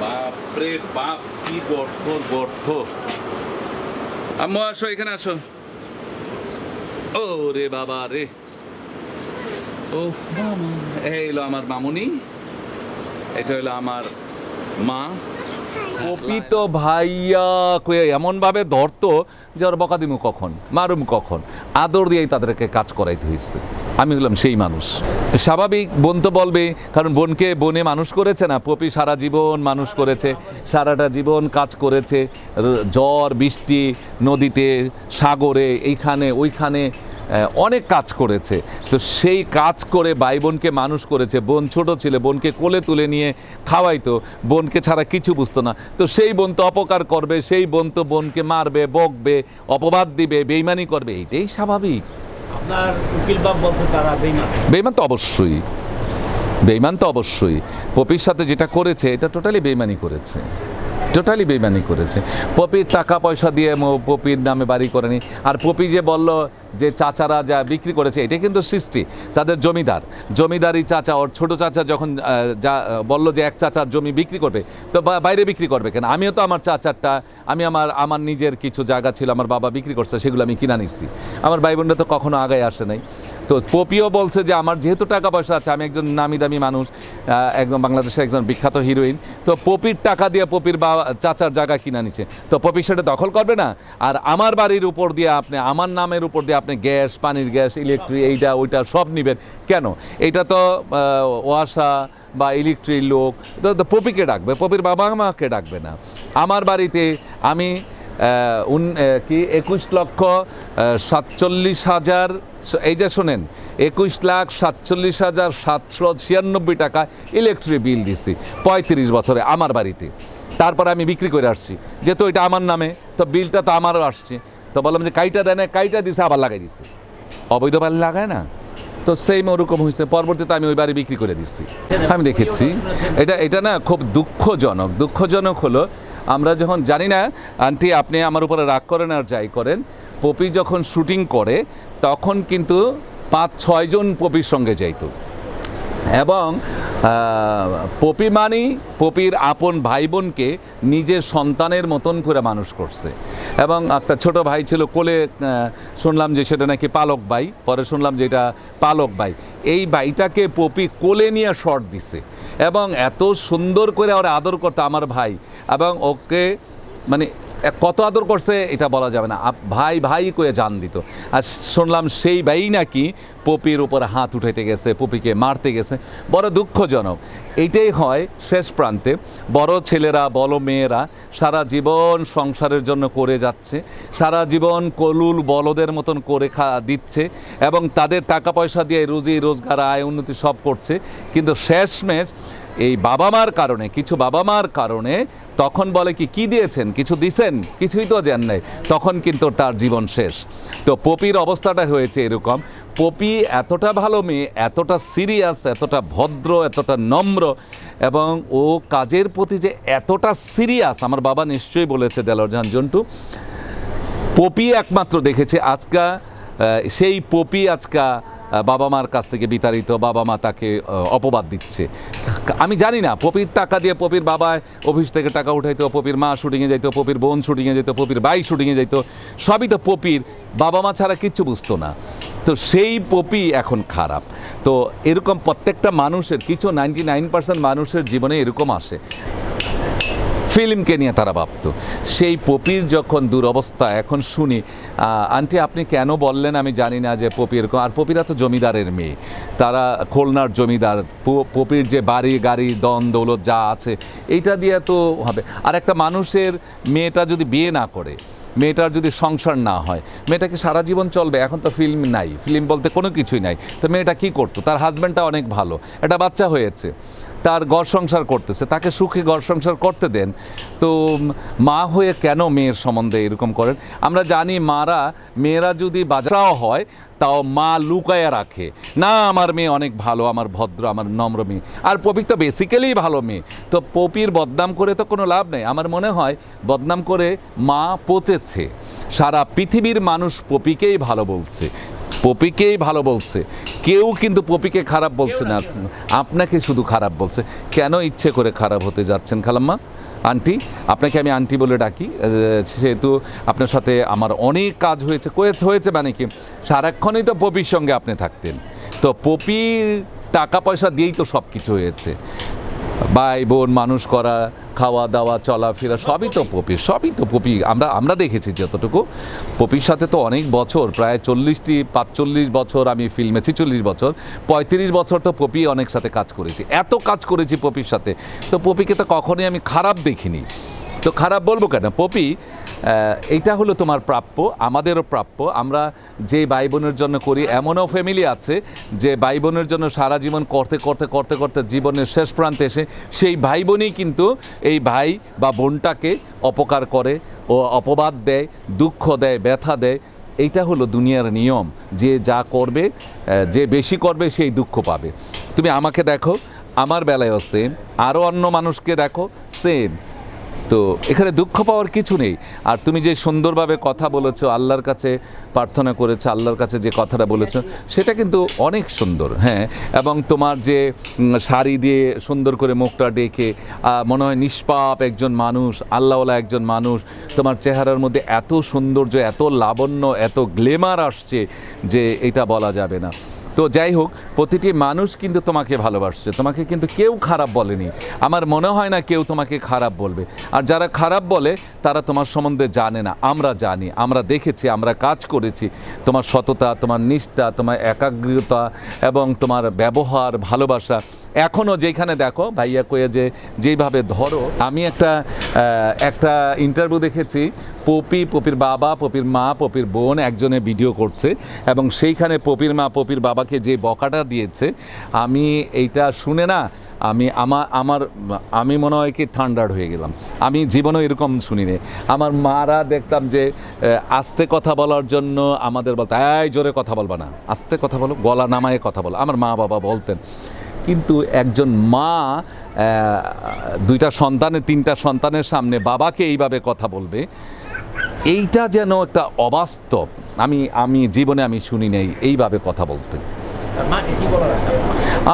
বাপরে, বাপ, কি গর্থ গর্থ আম্মু, আসো, এখানে আসো। ও রে বাবা রে। ও এই হলো আমার মামুনি। এটা হলো আমার মা। কপি তো ভাইয়া কয়ে এমন ভাবে ধরতো যে ওর বকা দিমু কখন, মারুম কখন। আদর দিয়েই তাদেরকে কাজ করাইতে হয়েছে আমি হলাম সেই মানুষ। স্বাভাবিক, বোন তো বলবে কারণ বোনকে বনে মানুষ করেছে না, পপি সারা জীবন মানুষ করেছে, সারাটা জীবন কাজ করেছে র- ঝড় বৃষ্টি, নদীতে, সাগরে, এইখানে, ওইখানে অনেক কাজ করেছে। তো সেই কাজ করে ভাই বোনকে মানুষ করেছে। বোন ছোট ছিল বোনকে কোলে তুলে নিয়ে খাওয়াইতো। বোনকে ছাড়া কিছু বুঝতো না। তো সেই বোন তো অপকার করবে সেই বোন তো বোনকে মারবে বকবে অপবাদ দিবে বেইমানি করবে। এইটাই স্বাভাবিক। আপনার উকিল বলছে তারা বেইমান। বেইমান তো অবশ্যই। বেইমান তো অবশ্যই। পপির সাথে যেটা করেছে এটা টোটালি বেইমানি করেছে। টোটালি বেইমানি করেছে। পপির টাকা পয়সা দিয়ে পপির নামে বাড়ি করেনি। আর পপি যে বলল যে চাচারা যা বিক্রি করেছে, এটা কিন্তু সৃষ্টি, তাদের জমিদার। জমিদারি চাচা, ওর ছোট চাচা যখন যা, বলল যে এক চাচার জমি বিক্রি করবে, তো বাইরে বিক্রি করবে কেন? আমিও তো আমার চাচারটা, আমি আমার আমার নিজের কিছু জায়গা ছিল, আমার বাবা বিক্রি করছে, সেগুলো আমি কিনা নিচ্ছি। আমার ভাই বোনরা তো কখনো আগায় আসে নাই। তো পপিও বলছে যে আমার যেহেতু টাকা পয়সা আছে, আমি একজন নামি দামি মানুষ একদম বাংলাদেশের একজন বিখ্যাত হিরোইন, তো পপির টাকা দিয়ে পপির বা চাচার জায়গা কিনা নিচ্ছে তো পপি সেটা দখল করবে না? আর আমার বাড়ির উপর দিয়ে আপনি, আমার নামের উপর দিয়ে আপনি গ্যাস, পানির গ্যাস, ইলেকট্রিক, এইটা, ওইটা সব নেবেন। কেন? এটা তো ওয়াসা বা ইলেকট্রিক লোক, তো পপিকে ডাকবে, পপির বাবা মাকে ডাকবে না। আমার বাড়িতে আমি কি, একুশ লক্ষ সাতচল্লিশ হাজার এই যে শোনেন, একুশ লাখ সাতচল্লিশ হাজার সাতশো ছিয়ানব্বই টাকা ইলেকট্রিক বিল দিছি, পঁয়ত্রিশ বছরে আমার বাড়িতে। তারপর আমি বিক্রি করে আসছি। যেহেতু এটা আমার নামে, তো বিলটা তো আমারও আসছে। তো বললাম যে কাইটা দেয় না কাইটা দিছে, আবার লাগাই দিছে। অবৈধ বাড়ি লাগায় না? তো সেম ওরকম হয়েছে। পরবর্তীতে আমি ওই বাড়ি বিক্রি করে দিচ্ছি। আমি দেখেছি, এটা এটা না খুব দুঃখজনক। দুঃখজনক হলো, আমরা যখন জানি না, আন্টি আপনি আমার উপরে রাগ করেন আর যাই করেন, পপি যখন শুটিং করে তখন কিন্তু পাঁচ ছয়জন পপির সঙ্গে যাইত। এবং পপি মানি, পপির আপন ভাই বোনকে নিজের সন্তানের মতন করে মানুষ করছে। এবং একটা ছোট ভাই ছিল কোলে শুনলাম যে সেটা নাকি পালক ভাই, পরে শুনলাম যে এটা পালক ভাই। এই ভাইটাকে পপি কোলে নিয়ে শর্ট দিছে। এবং এত সুন্দর করে ওরা আদর করতো আমার ভাই। এবং ওকে মানে কত আদর করছে এটা বলা যাবে না। ভাই ভাই করে জান দিত। আর শুনলাম সেই ভাই নাকি পপির উপর হাত উঠাইতে গেছে, পপিকে মারতে গেছে। বড় দুঃখজনক। এইটাই হয় শেষ প্রান্তে। বড় ছেলেরা, বড় মেয়েরা সারা জীবন সংসারের জন্য করে যাচ্ছে। সারা জীবন কলুল বলদের মতন করে খা দিচ্ছে এবং তাদের টাকা পয়সা দিয়ে রুজি, রোজগার, আয়, উন্নতি সব করছে। কিন্তু শেষমেশ এই বাবা মার কারণে, কিছু বাবা মার কারণে তখন বলে কি কি দিয়েছেন? কিছু দিছেন? কিছুই তো জান নাই। তখন কিন্তু তার জীবন শেষ। তো পপির অবস্থাটা হয়েছে এরকম। পপি এতটা ভালো মেয়ে, এতটা সিরিয়াস এতটা ভদ্র, এতটা নম্র, এবং ও কাজের প্রতি যে এতটা সিরিয়াস আমার বাবা নিশ্চয়ই বলেছে দেলোর জাহান জন্টু, পপি একমাত্র দেখেছে আজকা সেই পপি আজকা বাবা মার কাছ থেকে বিতাড়িত, বাবা মা তাকে অপবাদ দিচ্ছে। আমি জানি না, পপির টাকা দিয়ে পপির বাবা অফিস থেকে টাকা উঠাইতো, পপির মা শুটিংয়ে যাইতো, পপির বোন শুটিংয়ে যেত পপির ভাই শুটিংয়ে যাইতো, সবই তো পপির। বাবা মা ছাড়া কিচ্ছু বুঝতো না। তো সেই পপি এখন খারাপ। তো এরকম প্রত্যেকটা মানুষের, কিছু নাইনটি নাইন পার্সেন্ট মানুষের জীবনে এরকম আসে। ফিল্মকে নিয়ে তারা ভাবতো। সেই পপির যখন দুরবস্থা, এখন শুনি আন্টি আপনি কেন বললেন আমি জানি না যে পপি এরকম, আর পপিরা তো জমিদারের মেয়ে। তারা খুলনার জমিদার পপির যে বাড়ি, গাড়ি, দন, দৌলত যা আছে, এইটা দিয়ে তো হবে। আর একটা মানুষের মেয়েটা যদি বিয়ে না করে, মেয়েটার যদি সংসার না হয় মেয়েটাকে সারা জীবন চলবে? এখন তো ফিল্ম নাই, ফিল্ম বলতে কোনো কিছুই নাই। তো মেয়েটা কী করতো? তার হাজব্যান্ডটা অনেক ভালো, একটা বাচ্চা হয়েছে। তার ঘর সংসার করতেছে, তাকে সুখে ঘর সংসার করতে দেন। তো মা হয়ে কেন মেয়ের সম্বন্ধে এরকম করেন? আমরা জানি মারা, মেয়েরা যদি বাজারাও হয়, তাও মা লুকায়া রাখে। না, আমার মেয়ে অনেক ভালো, আমার ভদ্র, আমার নম্র মেয়ে। আর পপি তো বেসিক্যালি ভালো মেয়ে। তো পপির বদনাম করে তো কোনো লাভ নেই। আমার মনে হয় বদনাম করে মা পচেছে। সারা পৃথিবীর মানুষ পপিকেই ভালো বলছে। পপিকেই ভালো বলছে। কেউ কিন্তু পপিকে খারাপ বলছে না। আপনাকে শুধু খারাপ বলছে। কেন ইচ্ছে করে খারাপ হতে যাচ্ছেন খালাম্মা? আন্টি, আপনাকে আমি আন্টি বলে ডাকি। সেহেতু আপনার সাথে আমার অনেক কাজ হয়েছে হয়েছে মানে কি? সারাক্ষণই তো পপির সঙ্গে আপনি থাকতেন। তো পপি টাকা পয়সা দিয়েই তো সব কিছু হয়েছে। ভাই বোন, মানুষ করা, খাওয়া দাওয়া, চলাফেরা, সবই তো পপি, সবই তো পপি। আমরা আমরা দেখেছি যতটুকু। পপির সাথে তো অনেক বছর, প্রায় চল্লিশটি, পাঁচচল্লিশ বছর আমি ফিল্মে, ছিচল্লিশ বছর, পঁয়ত্রিশ বছর তো পপি অনেক সাথে কাজ করেছি। এত কাজ করেছি পপির সাথে। তো পপিকে তো কখনোই আমি খারাপ দেখিনি। তো খারাপ বলব কেন? পপি এইটা হলো তোমার প্রাপ্য, আমাদেরও প্রাপ্য। আমরা যে ভাই বোনের জন্য করি, এমনও ফ্যামিলি আছে যে ভাই বোনের জন্য সারা জীবন করতে করতে করতে করতে জীবনের শেষ প্রান্তে এসে সেই ভাই বোনই কিন্তু এই ভাই বা বোনটাকে অপকার করে ও অপবাদ দেয়, দুঃখ দেয়, ব্যথা দেয়। এইটা হলো দুনিয়ার নিয়ম। যে যা করবে যে বেশি করবে সেই দুঃখ পাবে। তুমি আমাকে দেখো, আমার বেলায়ও সেম আরও অন্য মানুষকে দেখো সেম তো এখানে দুঃখ পাওয়ার কিছু নেই। আর তুমি যে সুন্দরভাবে কথা বলেছ, আল্লাহর কাছে প্রার্থনা করেছ, আল্লাহর কাছে যে কথাটা বলেছ, সেটা কিন্তু অনেক সুন্দর হ্যাঁ? এবং তোমার যে শাড়ি দিয়ে সুন্দর করে মুখটা ডেকে মনে হয় নিষ্পাপ একজন মানুষ, আল্লাহওয়ালা একজন মানুষ, তোমার চেহারার মধ্যে এত সৌন্দর্য, এত লাবণ্য, এত গ্লেমার আসছে যে এটা বলা যাবে না। তো যাই হোক, প্রতিটি মানুষ কিন্তু তোমাকে ভালোবাসছে। তোমাকে কিন্তু কেউ খারাপ বলেনি। আমার মনে হয় না কেউ তোমাকে খারাপ বলবে। আর যারা খারাপ বলে, তারা তোমার সম্বন্ধে জানে না। আমরা জানি, আমরা দেখেছি, আমরা কাজ করেছি। তোমার সততা, তোমার নিষ্ঠা, তোমার একাগ্রতা এবং তোমার ব্যবহার, ভালোবাসা এখনও যেখানে দেখো, ভাইয়া কয়ে যে যেইভাবে ধরো, আমি একটা একটা ইন্টারভিউ দেখেছি, পপি, পপির বাবা, পপির মা, পপির বোন একজনে ভিডিও করছে এবং সেইখানে পপির মা, পপির বাবাকে যে বকাটা দিয়েছে, আমি এইটা শুনে না, আমি আমার আমার, আমি মনে হয় কি থান্ডার্ড হয়ে গেলাম। আমি জীবনেও এরকম শুনিনি। আমার মারা দেখতাম যে আস্তে কথা বলার জন্য আমাদের বলতো, এই, জোরে কথা বলবা না, আস্তে কথা বলো, গলা নামায়ে কথা বলো। আমার মা বাবা বলতেন কিন্তু একজন মা দুইটা সন্তানের তিনটা সন্তানের সামনে বাবাকে এইভাবে কথা বলবে, এইটা যেন একটা অবাস্তব। আমি আমি জীবনে আমি শুনি নেই এইভাবে কথা বলতে।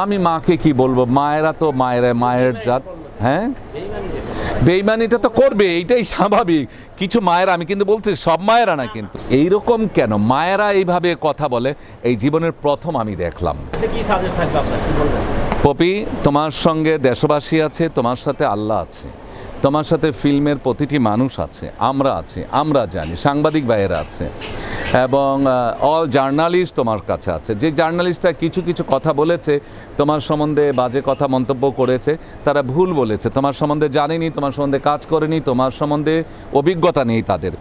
আমি মাকে কি বলব? মায়েরা তো মায়েরা, মায়ের জাত হ্যাঁ? বেইমানিটা তো করবে, এইটাই স্বাভাবিক। কিছু মায়েরা আমি কিন্তু বলছি সব মায়েরা না কিন্তু। এইরকম কেন? মায়েরা এইভাবে কথা বলে এই জীবনের প্রথম আমি দেখলাম। পপি তোমার সঙ্গে দেশবাসী আছে তোমার সাথে আল্লাহ আছে। তোমার সাথে ফিল্মের প্রতিটি মানুষ আছে, আমরা আছি, আমরা জানি, সাংবাদিক ভাইয়েরা আছে, এবং অল জার্নালিস্ট তোমার কাছে আছে। যে জার্নালিস্টরা কিছু কিছু কথা বলেছে, তোমার সম্বন্ধে বাজে কথা মন্তব্য করেছে, তারা ভুল বলেছে। তোমার সম্বন্ধে জানেনি, তোমার সম্বন্ধে কাজ করেনি, তোমার সম্বন্ধে অভিজ্ঞতা নেই তাদের।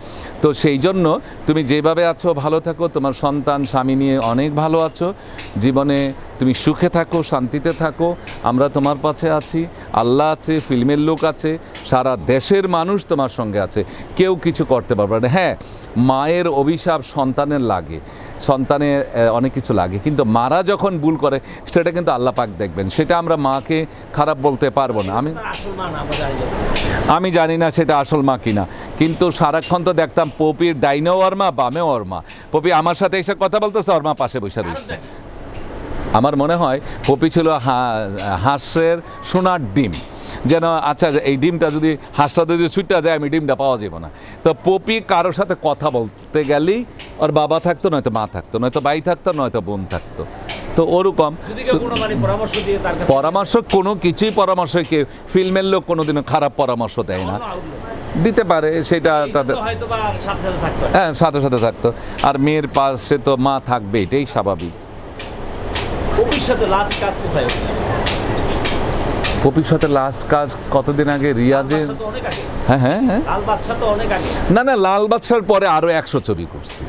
তো সেই জন্য তুমি যেভাবে আছো, ভালো থাকো, তোমার সন্তান, স্বামী নিয়ে অনেক ভালো আছো। জীবনে তুমি সুখে থাকো, শান্তিতে থাকো, আমরা তোমার পাশে আছি, আল্লাহ আছে, ফিল্মের লোক আছে সারা দেশের মানুষ তোমার সঙ্গে আছে। কেউ কিছু করতে পারবে না। হ্যাঁ মায়ের অভিশাপ সন্তানের লাগে। সন্তানের অনেক কিছু লাগে। কিন্তু মারা যখন ভুল করে, সেটা কিন্তু আল্লাহ পাক দেখবেন। সেটা আমরা মাকে খারাপ বলতে পারব না। আমি। আমি জানি না সেটা আসল মা কিনা। কিন্তু সারাক্ষণ তো দেখতাম পপির ডাইনেও ওর মা বামেও ওর মা পপি আমার সাথে এসে কথা বলতেছে ওর মা পাশে বসে রয়েছে। আমার মনে হয় পপি ছিল হাঁসের সোনার ডিম। যেন আচ্ছা এই ডিমটা যদি হাঁসটা যদি ছুটটা যায় আমি ডিমটা পাওয়া যাব না। তো পপি কারোর সাথে কথা বলতে গেলেই ওর বাবা থাকতো নয়তো মা থাকতো নয়তো ভাই থাকতো নয়তো বোন থাকতো। তো ওরকম কেউ পরামর্শ কোনো কিছুই পরামর্শ কে ফিল্মের লোক কোনোদিনও খারাপ পরামর্শ দেয় না। দিতে পারে সেটা তাদের হয়। হ্যাঁ সাথে সাথে থাকতো। আর মেয়ের পাশে তো মা থাকবে এটাই স্বাভাবিক। সাথে লাস্ট কাজ কোথায় পপির সাথে লাস্ট কাজ কতদিন আগে রিয়াজের? হ্যাঁ হ্যাঁ হ্যাঁ। লাল বাদশা তো অনেক আগে। না না লাল বাদশার পরে আরও একশো ছবি করছি।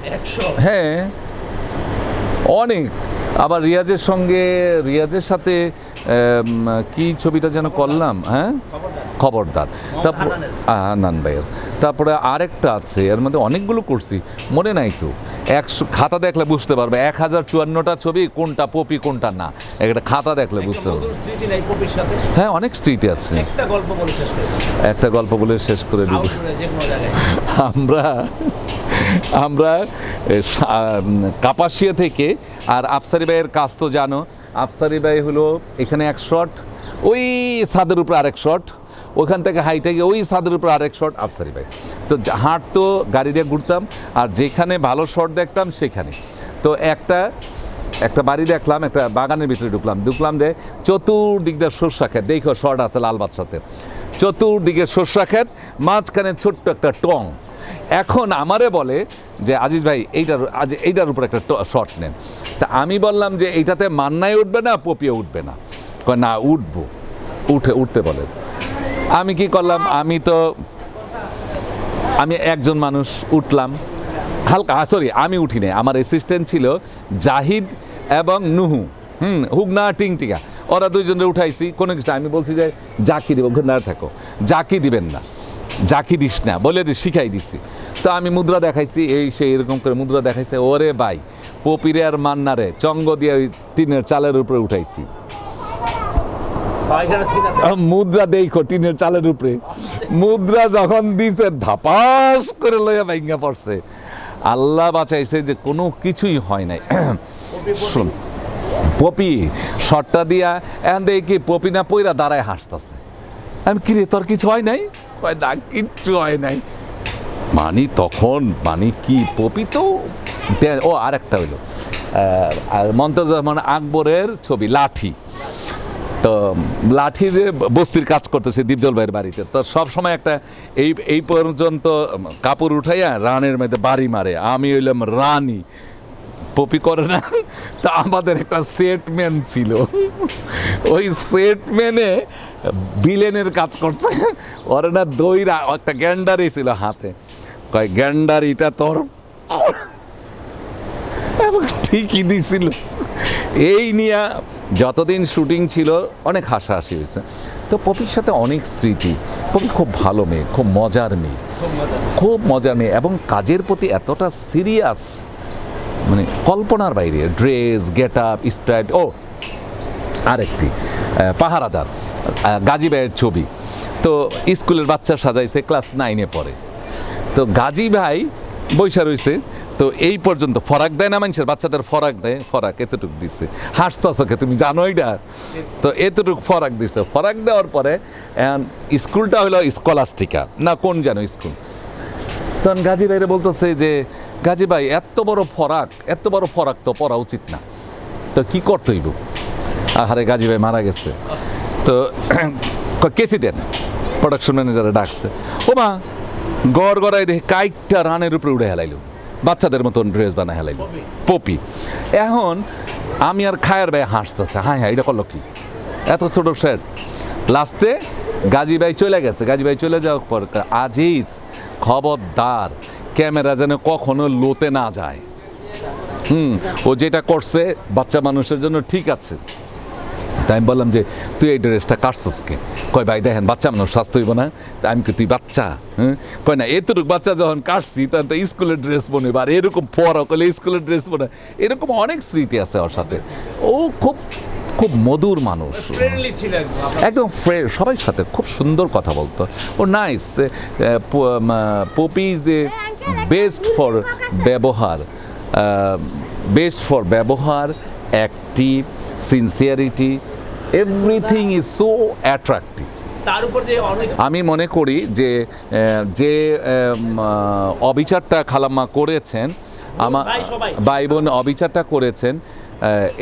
হ্যাঁ। অনেক। আবার রিয়াজের সঙ্গে রিয়াজের সাথে কি ছবিটা যেন করলাম হ্যাঁ? খবরদার। তারপর। হান্নান ভাইয়ের। তারপরে আরেকটা আছে এর মধ্যে অনেকগুলো করছি। মনে নাই তো? একশো খাতা দেখলে বুঝতে পারবে এক হাজার চুয়ান্নটা ছবি কোনটা পপি কোনটা না। একটা খাতা দেখলে বুঝতে পারবে। হ্যাঁ অনেক স্মৃতি আছে। একটা গল্প বলে শেষ করে দিব। আমরা আমরা কাপাসিয়া থেকে আর আফসারি ভাইয়ের কাজ তো জানো আফসারি ভাই হলো এখানে এক শট ওই ছাদের উপরে আরেক শট ওইখান থেকে হাইটে গিয়ে ওই ছাদের উপরে আরেক শট আফসারি ভাই। তো হাঁট তো গাড়ি দিয়ে ঘুরতাম, আর যেখানে ভালো শট দেখতাম সেখানে। তো একটা একটা বাড়ি দেখলাম, একটা বাগানের ভিতরে ঢুকলাম। ঢুকলাম যে চতুর্দিক দিয়ে সর্ষা ক্ষেত। দেখো, শর্ট আছে লাল বাদশাতে। চতুর্দিকে সর্ষা ক্ষেত, মাঝখানে ছোট্ট একটা টং। এখন আমারে বলে যে, আজিজ ভাই, এইটার, আজ এইটার উপর একটা শর্ট নেন। তা আমি বললাম যে, এইটাতে মান্নায় উঠবে না পপিয়ে উঠবে না? না, উঠবো। উঠে, উঠতে বলে। আমি কি করলাম, আমি তো আমি একজন মানুষ উঠলাম হালকা সরি আমি উঠি নাই। আমার অ্যাসিস্ট্যান্ট ছিল জাহিদ এবং নুহু। হুম হুগনা টিংটিকা ওরা দুইজনে উঠাইছি কোনো কিছু আমি বলছি যে জাকি দিব না থাকো। জাকি দিবেন না। জাকি দিস না বলে দিস শিখাই দিছি। তো আমি মুদ্রা দেখাইছি এই সেই এরকম করে মুদ্রা দেখাইছে ওরে ভাই পপিরে আর মান্নারে চঙ্গ দিয়ে ওই টিনের চালের উপরে উঠাইছি। মুদ্রা দেখো টিনের চালের উপরে। মুদ্রা যখন দিছে, ধাপাস করে লইয়া ভাইঙ্গা পড়ছে। আল্লাহ বাঁচাইছে যে কোনো কিছুই হয় নাই। শুন পপি শটটা দিয়া এখন দেখি পপি না পইরা দাঁড়ায় হাসতেছে। আমি কিরে, তোর কিছু হয় নাই? কয়, না, কিচ্ছু হয় নাই। মানি তখন, মানি কি পপি তো? ও আরেকটা হইল। মন্তজামান আকবরের ছবি, লাঠি। তো লাঠি যে বস্তির কাজ করতেছে দীপজল ভাইয়ের বাড়িতে, তো সব সময় একটা এই এই পর্যন্ত কাপড় উঠাইয়া রানের মধ্যে বাড়ি মারে। আমি হইলাম রানী। পপি করে না? তা আমাদের একটা সেটম্যান ছিল। ওই সেটম্যানে বিলেনের কাজ করছে। ওর না দইরা একটা গ্যান্ডারি ছিল হাতে। কয়, গ্যান্ডারিটা তোর ঠিকই দিছিল। এই নিয়ে যতদিন শুটিং ছিল, অনেক হাসাহাসি হয়েছে। তো পপির সাথে অনেক স্মৃতি। পপি খুব ভালো মেয়ে, খুব মজার মেয়ে। খুব মজার মেয়ে এবং কাজের প্রতি এতটা সিরিয়াস মানে কল্পনার বাইরে। ড্রেস গেট আপ স্টাইল ও, আরেকটি পাহারাদার গাজী ভাইয়ের ছবি। তো স্কুলের বাচ্চা সাজাইছে ক্লাস নাইনে পড়ে। তো গাজী ভাই বৈশা রইছে তো এই পর্যন্ত ফরাক দেয় না মানুষের, বাচ্চাদের ফরাক দেয়, ফরাক এতটুক দিছে। হাসতেছ কে তুমি, জানো এটা তো এতটুক ফরাক দিছে। ফরাক দেওয়ার পরে স্কুলটা হলো স্কলাস্টিকা। না, কোন জানো স্কুল? তখন গাজী ভাইরে বলতেছে যে, গাজী ভাই, এত বড় ফরাক, এত বড় ফরাক তো পড়া উচিত না। তো কি করতে হইব? আহারে, গাজী ভাই মারা গেছে। তো কেচি দেন। প্রোডাকশন ম্যানেজারে ডাকছে। ও মা গড় গড়াই দেখে কাইটটা রানের উপরে উড়ে হেলাইল। বাচ্চাদের মতন ড্রেস বানায় হেলাইল পপি। এখন আমি আর খায়ের ভাই হাসতেছে। হ্যাঁ হ্যাঁ এটা করল কি? এত ছোট শার্ট লাস্টে গাজী ভাই চলে গেছে। গাজী ভাই চলে যাওয়ার পর আজিজ খবরদার ক্যামেরা যেন কখনো লোতে না যায়। হুম ও যেটা করছে বাচ্চা মানুষের জন্য ঠিক আছে। তাই আমি বললাম যে তুই এই ড্রেসটা কাটছস কে? কয় ভাই দেখেন বাচ্চা মানুষ স্বাস্থ্য হইব না। তা আমি কি তুই বাচ্চা? হ্যাঁ কয় না এতটুকু বাচ্চা যখন কাটছি তখন তো স্কুলের ড্রেস বনে আর এরকম পরা করলে স্কুলের ড্রেস বনে এরকম অনেক স্মৃতি আছে ওর সাথে। ও খুব খুব মধুর মানুষ। একদম একদম সবাই সাথে খুব সুন্দর কথা বলতো। ও nice Poppy is the best for ব্যবহার। বেস্ট ফর ব্যবহার active sincerity everything is so attractive তার উপর যে অনেক আমি মনে করি যে যে অবিচারটা খালাম্মা করেছেন আমার ভাই। বোন অবিচারটা করেছেন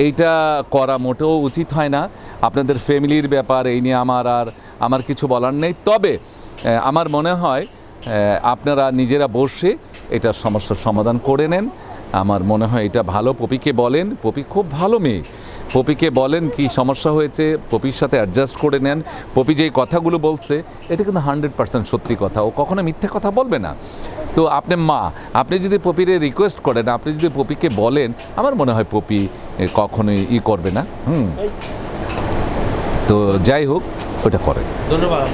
এইটা করা মোটেও উচিত হয় না। আপনাদের ফ্যামিলির ব্যাপার এই নিয়ে আমার আর আমার কিছু বলার নেই। তবে আমার মনে হয় আপনারা নিজেরা বসে এটার সমস্যার সমাধান করে নেন। আমার মনে হয় এটা ভালো। পপিকে বলেন পপি খুব ভালো মেয়ে। পপিকে বলেন কি সমস্যা হয়েছে, পপির সাথে অ্যাডজাস্ট করে নেন। পপি যেই কথাগুলো বলছে, এটা কিন্তু হান্ড্রেড পার্সেন্ট সত্যি কথা। ও কখনো মিথ্যে কথা বলবে না। তো আপনি মা, আপনি যদি পপিরে রিকোয়েস্ট করেন, আপনি যদি পপিকে বলেন, আমার মনে হয় পপি কখনোই ই করবে না। হুম। তো যাই হোক, ওটা করে ধন্যবাদ।